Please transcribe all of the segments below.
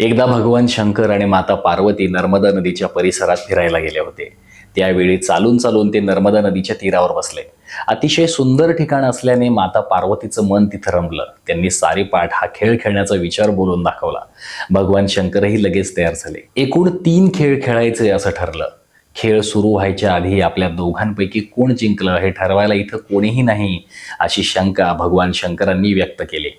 एकदा भगवान शंकर आणि माता पार्वती नर्मदा नदीच्या परिसरात फिरायला गेले होते. त्यावेळी चालून चालून ते नर्मदा नदीच्या तीरावर बसले. अतिशय सुंदर ठिकाण असल्याने माता पार्वतीचं मन तिथं रमलं. त्यांनी सारीपाठ हा खेळ खेळण्याचा विचार बोलून दाखवला. भगवान शंकरही लगेच तयार झाले. एकूण तीन खेळ खेळायचे असं ठरलं. खेळ सुरू व्हायच्या आधी आपल्या दोघांपैकी कोण जिंकलं हे ठरवायला इथं कोणीही नाही अशी शंका भगवान शंकरांनी व्यक्त केली.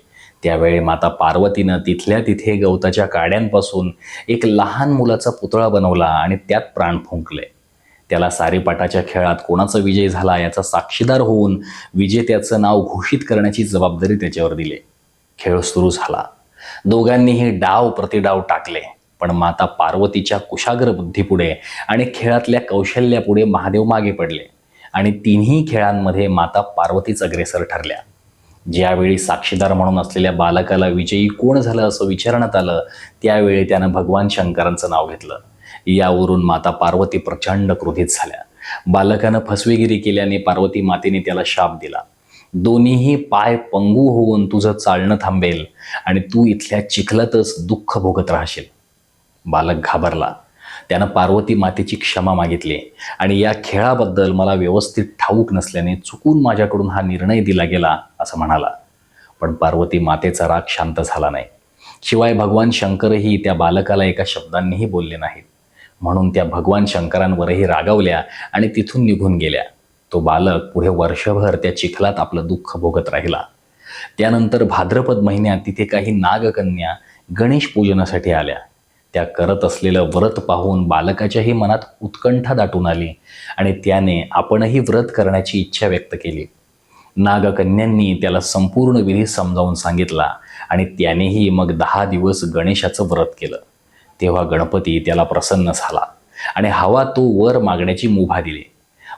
त्यावेळी माता पार्वतीनं तिथल्या तिथे गवताच्या काड्यांपासून एक लहान मुलाचा पुतळा बनवला आणि त्यात प्राण फुंकले. त्याला सारेपाटाच्या खेळात कोणाचा विजय झाला याचा साक्षीदार होऊन विजेत्याचं नाव घोषित करण्याची जबाबदारी त्याच्यावर दिली. खेळ सुरू झाला. दोघांनीही डाव प्रतिडाव टाकले पण माता पार्वतीच्या कुशाग्र बुद्धीपुढे आणि खेळातल्या कौशल्यापुढे महादेव मागे पडले आणि तिन्ही खेळांमध्ये माता पार्वतीच अग्रेसर ठरल्या. ज्यावेळी साक्षीदार म्हणून असलेल्या बालकाला विजयी कोण झालं असं विचारण्यात आलं त्यावेळी त्यानं भगवान शंकरांचं नाव घेतलं. यावरून माता पार्वती प्रचंड क्रोधित झाल्या. बालकानं फसवेगिरी केल्याने पार्वती मातेने त्याला शाप दिला. दोन्हीही पाय पंगू होऊन तुझं चालणं थांबेल आणि तू इथल्या चिखलातच दुःख भोगत राहशील. बालक घाबरला. त्यानं पार्वती मातेची क्षमा मागितली. आणि या खेळाबद्दल मला व्यवस्थित ठाऊक नसल्याने चुकून माझ्याकडून हा निर्णय दिला गेला असं म्हणाला. पण पार्वती मातेचा राग शांत झाला नाही. शिवाय भगवान शंकरही त्या बालकाला एका शब्दांनीही बोलले नाहीत. म्हणून त्या भगवान शंकरांवरही रागावल्या आणि तिथून निघून गेल्या. तो बालक पुढे वर्षभर त्या चिखलात आपलं दुःख भोगत राहिला. त्यानंतर भाद्रपद महिन्यात तिथे काही नागकन्या गणेश पूजनासाठी आल्या. त्या करत असलेलं व्रत पाहून बालकाच्याही मनात उत्कंठा दाटून आली आणि त्याने आपणही व्रत करण्याची इच्छा व्यक्त केली. नागकन्यांनी त्याला संपूर्ण विधी समजावून सांगितला आणि त्यानेही मग दहा दिवस गणेशाचं व्रत केलं. तेव्हा गणपती त्याला प्रसन्न झाला आणि हवा तो वर मागण्याची मुभा दिली.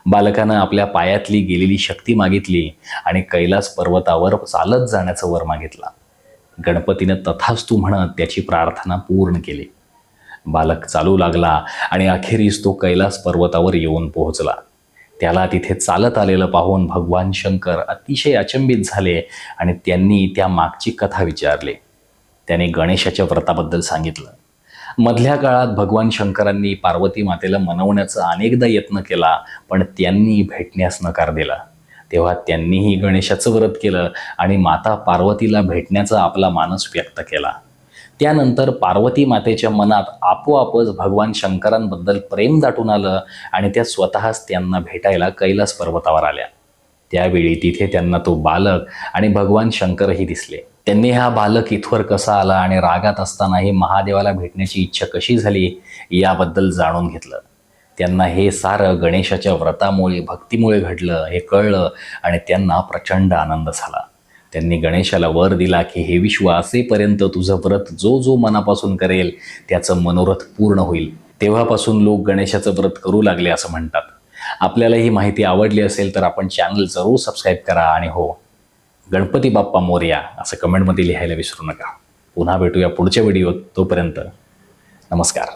बालकानं आपल्या पायातली गेलेली शक्ती मागितली आणि कैलास पर्वतावर चालत जाण्याचं वर मागितला. गणपतीनं तथास्तू म्हणत त्याची प्रार्थना पूर्ण केली. बालक चालू लागला आणि अखेरीस तो कैलास पर्वतावर येऊन पोहोचला. त्याला तिथे चालत आलेलं पाहून भगवान शंकर अतिशय अचंबित झाले आणि त्यांनी त्या मागची कथा विचारली. त्याने गणेशाच्या व्रताबद्दल सांगितलं. मधल्या काळात भगवान शंकरांनी पार्वती मातेला मनवण्याचा अनेकदा यत्न केला पण त्यांनी भेटण्यास नकार दिला. तेव्हा त्यांनीही गणेशाचं व्रत केलं आणि माता पार्वतीला भेटण्याचा आपला मानस व्यक्त केला. त्यानंतर पार्वती मातेच्या मनात आपोआपच भगवान शंकरांबद्दल प्रेम दाटून आलं आणि त्या स्वतःच त्यांना भेटायला कैलास पर्वतावर आल्या. त्यावेळी तिथे त्यांना तो बालक आणि भगवान शंकरही दिसले. त्यांनी हा बालक इथवर कसा आला आणि रागात असतानाही महादेवाला भेटण्याची इच्छा कशी झाली याबद्दल जाणून घेतलं. त्यांना हे सारं गणेशाच्या व्रतामुळे भक्तीमुळे घडलं हे कळलं आणि त्यांना प्रचंड आनंद झाला. त्यांनी गणेशाला वर दिला की हे विश्व असेपर्यंत तुझं व्रत जो जो मनापासून करेल त्याचं मनोरथ पूर्ण होईल. तेव्हापासून लोक गणेशाचं व्रत करू लागले असं म्हणतात. आपल्याला ही माहिती आवडली असेल तर आपण चॅनल जरूर सबस्क्राईब करा आणि हो गणपती बाप्पा मोर्या असं कमेंटमध्ये लिहायला विसरू नका. पुन्हा भेटूया पुढच्या व्हिडिओत तोपर्यंत. नमस्कार.